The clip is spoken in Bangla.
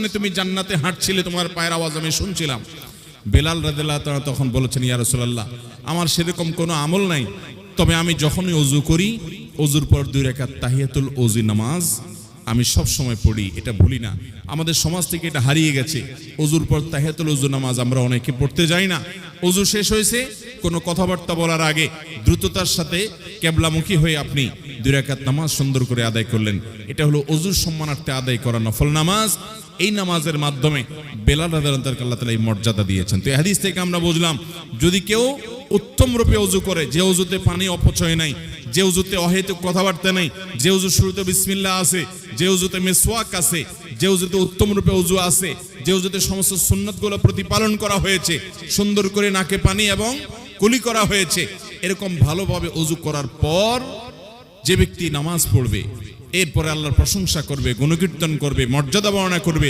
সামনে তুমি জান্নাতে হাঁটছিলে, তোমার পায়ের আওয়াজ আমি শুনছিলাম। বেলাল রাদিল্লাহ তখন বলেছেন, ইয়া রাসূলুল্লাহ, আমার সেরকম কোনো আমল নাই। তবে আমি যখনই অজু করি, অজুর পর দুই রেখাত তাহিয়াতুল অজু নামাজ আমি সব সময় পড়ি। এটা ভুলি না। আমাদের সমাজ থেকে এটা হারিয়ে গেছে। অজুর পর তাহিয়াতুল অজু নামাজ আমরা অনেকে পড়তে যাই না। অজু শেষ হয়েছে কোনো কথাবার্তা বলার আগে দ্রুততার সাথে কেবলামুখী হয়ে আপনি দুই রাকাত নামাজ সুন্দর করে আদায় করলেন। এটা হলো অজুর সম্মানার্থে আদায় করা নফল নামাজ। এই নামাজের মাধ্যমে বেলাল রাদার আল্লাহ তালা এই মর্যাদা দিয়েছেন। তো হাদিস থেকে আমরা বুঝলাম, যদি কেউ উত্তম রূপে অজু করে, যে অজুতে পানি অপচয় নাই, যে উজুতে অহেতুক কথাবার্তা নেই, যে উজু শুরুতে বিসমিল্লা আছে, যে উজুতে মেসওয়াক আছে, যে উজুতে উত্তম রূপে উজু আছে, যে উজুতে সমস্ত সুন্নতগুলো প্রতিপালন করা হয়েছে, সুন্দর করে নাকে পানি এবং কুলি করা হয়েছে। এরকম ভালোভাবে অজু করার পর যে ব্যক্তি নামাজ পড়বে, এরপরে আল্লাহর প্রশংসা করবে, গুণকীর্তন করবে, মর্যাদা বর্ণনা করবে